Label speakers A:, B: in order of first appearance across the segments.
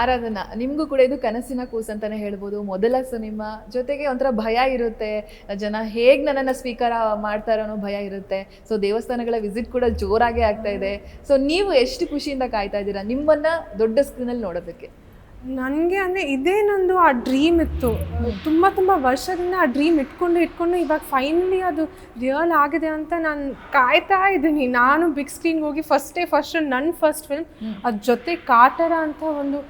A: ಆರಾಧನಾ, ನಿಮಗೂ ಕೂಡ ಇದು ಕನಸಿನ ಕೂಸು ಅಂತಾನೆ ಹೇಳ್ಬೋದು. ಮೊದಲ ಸಿನಿಮಾ, ಜೊತೆಗೆ ಒಂಥರ ಭಯ ಇರುತ್ತೆ. ಜನ ಹೇಗ್ ನನ್ನನ್ನು ಸ್ವೀಕಾರ ಮಾಡ್ತಾರೋ ಭಯ ಇರುತ್ತೆ. ಸೊ ದೇವಸ್ಥಾನಗಳ ವಿಸಿಟ್ ಕೂಡ ಜೋರಾಗಿ ಆಗ್ತಾ ಇದೆ. ಸೊ ನೀವು ಎಷ್ಟು ಖುಷಿಯಿಂದ ಕಾಯ್ತಾ ಇದ್ದೀರಾ? ನಿಮ್ಮನ್ನ ದೊಡ್ಡ ಸ್ಕ್ರೀನಲ್ಲಿ ನೋಡೋದಕ್ಕೆ.
B: ನನಗೆ ಅಂದರೆ ಇದೇ ನಂದು ಆ ಡ್ರೀಮ್ ಇತ್ತು. ತುಂಬ ತುಂಬ ವರ್ಷದಿಂದ ಆ ಡ್ರೀಮ್ ಇಟ್ಕೊಂಡು ಇಟ್ಕೊಂಡು ಇವಾಗ ಫೈನಲಿ ಅದು ರಿಯಲ್ ಆಗಿದೆ ಅಂತ ನಾನು ಕಾಯ್ತಾ ಇದ್ದೀನಿ. ನಾನು ಬಿಗ್ ಸ್ಕ್ರೀನ್ಗೆ ಹೋಗಿ ಫಸ್ಟೇ ಫಸ್ಟ್ ನನ್ನ ಫಸ್ಟ್ ಫಿಲ್ಮ್ ಅದ್ರ ಜೊತೆ ಕಾಟರ ಅಂತ ಒಂದು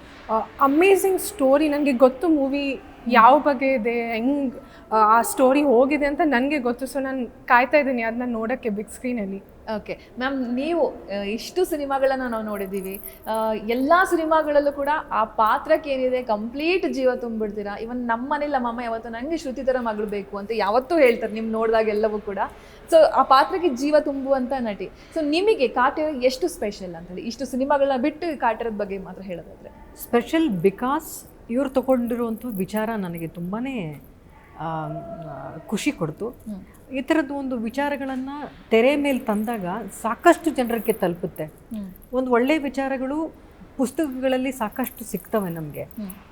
B: ಅಮೇಝಿಂಗ್ ಸ್ಟೋರಿ ನನಗೆ ಗೊತ್ತು ಮೂವಿ ಯಾವ ಬಗ್ಗೆ ಇದೆ ಹೆಂಗೆ ಆ ಸ್ಟೋರಿ ಹೋಗಿದೆ ಅಂತ ನನಗೆ ಗೊತ್ತು. ಸೊ ನಾನು ಕಾಯ್ತಾ ಇದ್ದೀನಿ. ಅದನ್ನ ನೋಡೋಕ್ಕೆ ಬಿಗ್ ಸ್ಕ್ರೀನಲ್ಲಿ
A: ಓಕೆ ಮ್ಯಾಮ್ ನೀವು ಇಷ್ಟು ಸಿನಿಮಾಗಳನ್ನು ನಾವು ನೋಡಿದ್ದೀವಿ. ಎಲ್ಲ ಸಿನಿಮಾಗಳಲ್ಲೂ ಕೂಡ ಆ ಪಾತ್ರಕ್ಕೆ ಏನಿದೆ ಕಂಪ್ಲೀಟ್ ಜೀವ ತುಂಬಿಡ್ತೀರಾ? ಇವನ್ ನಮ್ಮ ಮನೇಲಿ ಯಾವತ್ತೂ ನನಗೆ ಶ್ರುತಿ ಥರ ಮಗಳು ಬೇಕು ಅಂತ ಯಾವತ್ತೂ ಹೇಳ್ತಾರೆ, ನಿಮ್ ನೋಡಿದಾಗ ಎಲ್ಲವೂ ಕೂಡ. ಸೊ ಆ ಪಾತ್ರಕ್ಕೆ ಜೀವ ತುಂಬುವಂತ ನಟಿ. ಸೊ ನಿಮಗೆ ಕಾಟೇರ ಎಷ್ಟು ಸ್ಪೆಷಲ್ ಅಂತ ಹೇಳಿ ಇಷ್ಟು ಸಿನಿಮಾಗಳನ್ನ ಬಿಟ್ಟು ಕಾಟೇರದ ಬಗ್ಗೆ ಮಾತ್ರ ಹೇಳೋದಾದ್ರೆ.
C: ಸ್ಪೆಷಲ್ ಬಿಕಾಸ್ ಇವ್ರು ತಗೊಂಡಿರುವಂಥ ವಿಚಾರ ನನಗೆ ತುಂಬಾ ಖುಷಿ ಕೊಡ್ತು. ಈ ಥರದ್ದು ಒಂದು ವಿಚಾರಗಳನ್ನು ತೆರೆ ಮೇಲೆ ತಂದಾಗ ಸಾಕಷ್ಟು ಜನರಿಗೆ ತಲುಪುತ್ತೆ. ಒಂದು ಒಳ್ಳೆಯ ವಿಚಾರಗಳು ಪುಸ್ತಕಗಳಲ್ಲಿ ಸಾಕಷ್ಟು ಸಿಗ್ತವೆ ನಮಗೆ.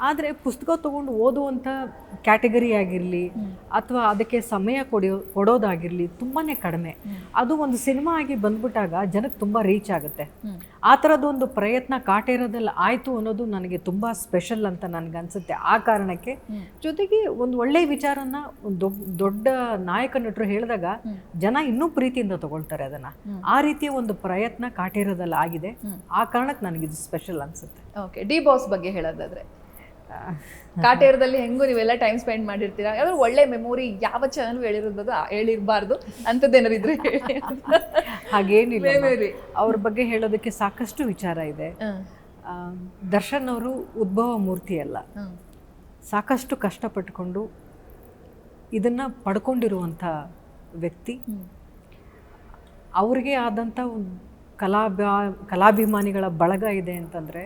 C: ಆದರೆ ಪುಸ್ತಕ ತೊಗೊಂಡು ಓದುವಂಥ ಕ್ಯಾಟಗರಿ ಆಗಿರಲಿ ಅಥವಾ ಅದಕ್ಕೆ ಸಮಯ ಕೊಡೋ ಕೊಡೋದಾಗಿರಲಿ ತುಂಬಾ ಕಡಿಮೆ. ಅದು ಒಂದು ಸಿನಿಮಾ ಆಗಿ ಬಂದ್ಬಿಟ್ಟಾಗ ಜನಕ್ಕೆ ತುಂಬ ರೀಚ್ ಆಗುತ್ತೆ. ಆ ಥರದ್ದೊಂದು ಪ್ರಯತ್ನ ಕಾಟೇರದಲ್ಲಿ ಆಯಿತು ಅನ್ನೋದು ನನಗೆ ತುಂಬ ಸ್ಪೆಷಲ್ ಅಂತ ನನಗನ್ಸುತ್ತೆ. ಆ ಕಾರಣಕ್ಕೆ ಜೊತೆಗೆ ಒಂದು ಒಳ್ಳೆಯ ವಿಚಾರನ ಒಂದು ದೊಡ್- ದೊಡ್ಡ ನಾಯಕ ನಟರು ಹೇಳಿದಾಗ ಜನ ಇನ್ನೂ ಪ್ರೀತಿಯಿಂದ ತಗೊಳ್ತಾರೆ ಅದನ್ನು. ಆ ರೀತಿಯ ಒಂದು ಪ್ರಯತ್ನ ಕಾಟೇರದಲ್ಲಿ ಆಗಿದೆ. ಆ ಕಾರಣಕ್ಕೆ ನನಗಿದು ಸ್ಪೆಷಲ್ ಅನಿಸುತ್ತೆ.
A: ಓಕೆ ಡಿ ಬಾಸ್ ಬಗ್ಗೆ ಹೇಳೋದಾದ್ರೆ ಕಾಟೇರದಲ್ಲಿ ಹೆಂಗೂ ನೀವೆಲ್ಲ ಟೈಮ್ ಸ್ಪೆಂಡ್ ಮಾಡಿರ್ತೀರಾ? ಯಾವ್ದಾದ್ರು ಒಳ್ಳೆ ಮೆಮೊರಿ ಯಾವ ಚಾನಲ್ ಹೇಳಿರೋದು ಹೇಳಿರ್ಬಾರ್ದು. ಅಂಥದ್ದೇನಾದ್ರು ಇದ್ರೆ
C: ಹಾಗೇನಿಲ್ಲ. ಅವ್ರ ಬಗ್ಗೆ ಹೇಳೋದಕ್ಕೆ ಸಾಕಷ್ಟು ವಿಚಾರ ಇದೆ. ದರ್ಶನ್ ಅವರು ಉದ್ಭವ ಮೂರ್ತಿ ಅಲ್ಲ. ಸಾಕಷ್ಟು ಕಷ್ಟಪಟ್ಟುಕೊಂಡು ಇದನ್ನು ಪಡ್ಕೊಂಡಿರುವಂಥ ವ್ಯಕ್ತಿ. ಅವ್ರಿಗೆ ಆದಂಥ ಕಲಾಭಾ ಕಲಾಭಿಮಾನಿಗಳ ಬಳಗ ಇದೆ ಅಂತಂದರೆ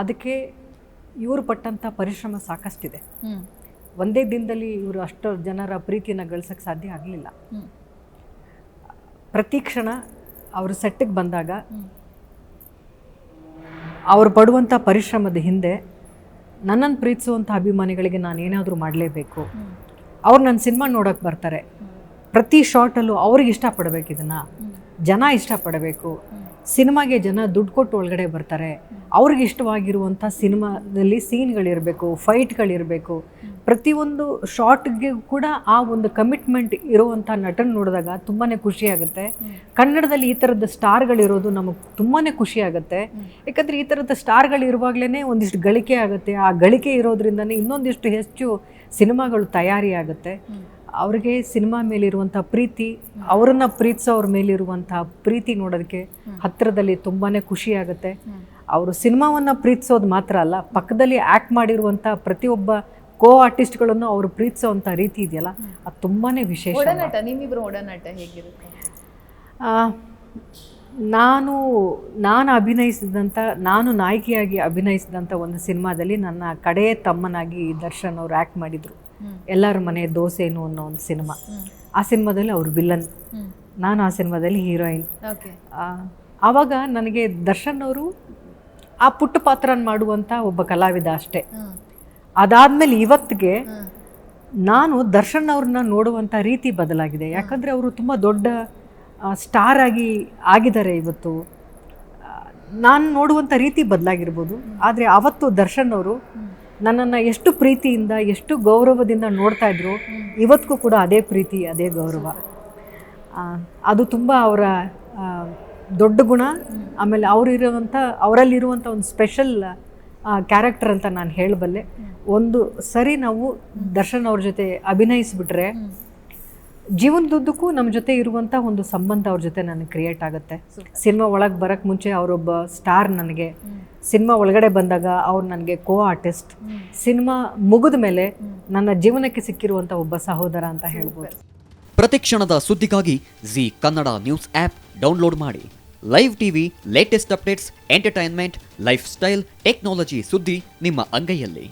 C: ಅದಕ್ಕೆ ಇವರು ಪಟ್ಟಂಥ ಪರಿಶ್ರಮ ಸಾಕಷ್ಟಿದೆ. ಒಂದೇ ದಿನದಲ್ಲಿ ಇವರು ಅಷ್ಟು ಜನರ ಪ್ರೀತಿಯನ್ನು ಗಳಿಸೋಕ್ಕೆ ಸಾಧ್ಯ ಆಗಲಿಲ್ಲ. ಪ್ರತಿ ಕ್ಷಣ ಅವರು ಸೆಟ್ಟಿಗೆ ಬಂದಾಗ. ಅವರು ಪಡುವಂಥ ಪರಿಶ್ರಮದ ಹಿಂದೆ ನನ್ನನ್ನು ಪ್ರೀತಿಸುವಂಥ ಅಭಿಮಾನಿಗಳಿಗೆ ನಾನು ಏನಾದರೂ ಮಾಡಲೇಬೇಕು. ಅವ್ರು ನನ್ನ ಸಿನಿಮಾ ನೋಡೋಕ್ಕೆ ಬರ್ತಾರೆ. ಪ್ರತಿ ಶಾರ್ಟಲ್ಲೂ ಅವ್ರಿಗೆ ಇಷ್ಟಪಡಬೇಕು ಇದನ್ನು. ಜನ ಇಷ್ಟಪಡಬೇಕು. ಸಿನಿಮಾಗೆ ಜನ ದುಡ್ಡು ಕೊಟ್ಟು ಒಳಗಡೆ ಬರ್ತಾರೆ. ಅವ್ರಿಗೆ ಇಷ್ಟವಾಗಿರುವಂಥ ಸಿನಿಮಾದಲ್ಲಿ ಸೀನ್ಗಳಿರಬೇಕು, ಫೈಟ್ಗಳಿರಬೇಕು. ಪ್ರತಿಯೊಂದು ಶಾರ್ಟ್ಗೆ ಕೂಡ ಆ ಒಂದು ಕಮಿಟ್ಮೆಂಟ್ ಇರುವಂಥ ನಟನ ನೋಡಿದಾಗ ತುಂಬಾ ಖುಷಿಯಾಗುತ್ತೆ. ಕನ್ನಡದಲ್ಲಿ ಈ ಥರದ ಸ್ಟಾರ್ಗಳಿರೋದು ನಮಗೆ ತುಂಬಾ ಖುಷಿಯಾಗುತ್ತೆ. ಯಾಕಂದರೆ ಈ ಥರದ ಸ್ಟಾರ್ಗಳಿರುವಾಗಲೇ ಒಂದಿಷ್ಟು ಗಳಿಕೆ ಆಗುತ್ತೆ. ಆ ಗಳಿಕೆ ಇರೋದ್ರಿಂದನೇ ಇನ್ನೊಂದಿಷ್ಟು ಹೆಚ್ಚು ಸಿನಿಮಾಗಳು ತಯಾರಿ ಆಗುತ್ತೆ ಅವ್ರಿಗೆ ಸಿನಿಮಾ ಮೇಲಿರುವಂಥ ಪ್ರೀತಿ ಅವರನ್ನು ಪ್ರೀತಿಸೋರ ಮೇಲಿರುವಂಥ ಪ್ರೀತಿ ನೋಡೋದಕ್ಕೆ ಹತ್ತಿರದಲ್ಲಿ ತುಂಬಾ ಖುಷಿ ಆಗುತ್ತೆ. ಅವರು ಸಿನಿಮಾವನ್ನು ಪ್ರೀತಿಸೋದು ಮಾತ್ರ ಅಲ್ಲ ಪಕ್ಕದಲ್ಲಿ ಆ್ಯಕ್ಟ್ ಮಾಡಿರುವಂಥ ಪ್ರತಿಯೊಬ್ಬ ಕೋ ಆರ್ಟಿಸ್ಟ್ಗಳನ್ನು ಅವರು ಪ್ರೀತಿಸೋವಂಥ ರೀತಿ ಇದೆಯಲ್ಲ ಅದು ತುಂಬಾ ವಿಶೇಷ
A: ಒಡನಾಟ ಹೇಗಿರುತ್ತೆ?
C: ನಾನು ನಾನು ಅಭಿನಯಿಸಿದಂಥ ನಾನು ನಾಯಕಿಯಾಗಿ ಅಭಿನಯಿಸಿದಂಥ ಒಂದು ಸಿನಿಮಾದಲ್ಲಿ ನನ್ನ ಕಡೆಯ ತಮ್ಮನಾಗಿ ದರ್ಶನ್ ಅವರು ಆ್ಯಕ್ಟ್ ಮಾಡಿದರು. ಎಲ್ಲರ ಮನೆ ದೋಸೆನು ಅನ್ನೋ ಒಂದು ಸಿನಿಮಾ. ಆ ಸಿನಿಮಾದಲ್ಲಿ ಅವರು ವಿಲನ್. ನಾನು ಆ ಸಿನಿಮಾದಲ್ಲಿ ಹೀರೋಯಿನ್.
A: ಓಕೆ.
C: ಆವಾಗ ನನಗೆ ದರ್ಶನ್ ಅವರು ಆ ಪುಟ್ಟ ಪಾತ್ರನ ಮಾಡುವಂಥ ಒಬ್ಬ ಕಲಾವಿದ ಅಷ್ಟೇ. ಅದಾದಮೇಲೆ ಇವತ್ತಿಗೆ ನಾನು ದರ್ಶನ್ ಅವ್ರನ್ನ ನೋಡುವಂಥ ರೀತಿ ಬದಲಾಗಿದೆ. ಯಾಕಂದರೆ ಅವರು ತುಂಬ ದೊಡ್ಡ ಸ್ಟಾರ್ ಆಗಿ ಆಗಿದ್ದಾರೆ ಇವತ್ತು. ನಾನು ನೋಡುವಂಥ ರೀತಿ ಬದಲಾಗಿರ್ಬೋದು. ಆದರೆ ಅವತ್ತು ದರ್ಶನ್ ಅವರು ನನ್ನನ್ನು ಎಷ್ಟು ಪ್ರೀತಿಯಿಂದ, ಎಷ್ಟು ಗೌರವದಿಂದ ನೋಡ್ತಾ ಇದ್ರು ಇವತ್ತಿಗೂ ಕೂಡ ಅದೇ ಪ್ರೀತಿ, ಅದೇ ಗೌರವ. ಅದು ತುಂಬ ಅವರ ದೊಡ್ಡ ಗುಣ. ಆಮೇಲೆ ಅವರಿರುವಂಥ ಅವರಲ್ಲಿರುವಂಥ ಒಂದು ಸ್ಪೆಷಲ್ ಕ್ಯಾರೆಕ್ಟರ್ ಅಂತ ನಾನು ಹೇಳಬಲ್ಲೆ. ಒಂದು ಸರಿ ನಾವು ದರ್ಶನ್ ಅವ್ರ ಜೊತೆ ಅಭಿನಯಿಸ್ಬಿಟ್ರೆ ಜೀವನದುದ್ದಕ್ಕೂ ನಮ್ಮ ಜೊತೆ ಇರುವಂಥ ಒಂದು ಸಂಬಂಧ ಅವ್ರ ಜೊತೆ ನನಗೆ ಕ್ರಿಯೇಟ್ ಆಗುತ್ತೆ. ಸಿನಿಮಾ ಒಳಗೆ ಬರೋಕ್ಕೆ ಮುಂಚೆ ಅವರೊಬ್ಬ ಸ್ಟಾರ್ ನನಗೆ. ಸಿನಿಮಾ ಒಳಗಡೆ ಬಂದಾಗ ಅವ್ರು ನನಗೆ ಕೋ ಆರ್ಟಿಸ್ಟ್ ಸಿನಿಮಾ ಮುಗಿದ ಮೇಲೆ ನನ್ನ ಜೀವನಕ್ಕೆ ಸಿಕ್ಕಿರುವಂಥ ಒಬ್ಬ ಸಹೋದರ ಅಂತ ಹೇಳ್ಬೋದು.
D: ಪ್ರತಿಕ್ಷಣದ ಸುದ್ದಿಗಾಗಿ Zee Kannada news app download ಮಾಡಿ. Live TV latest updates entertainment lifestyle technology ಸುದ್ದಿ ನಿಮ್ಮ ಅಂಗೈಯಲ್ಲಿ.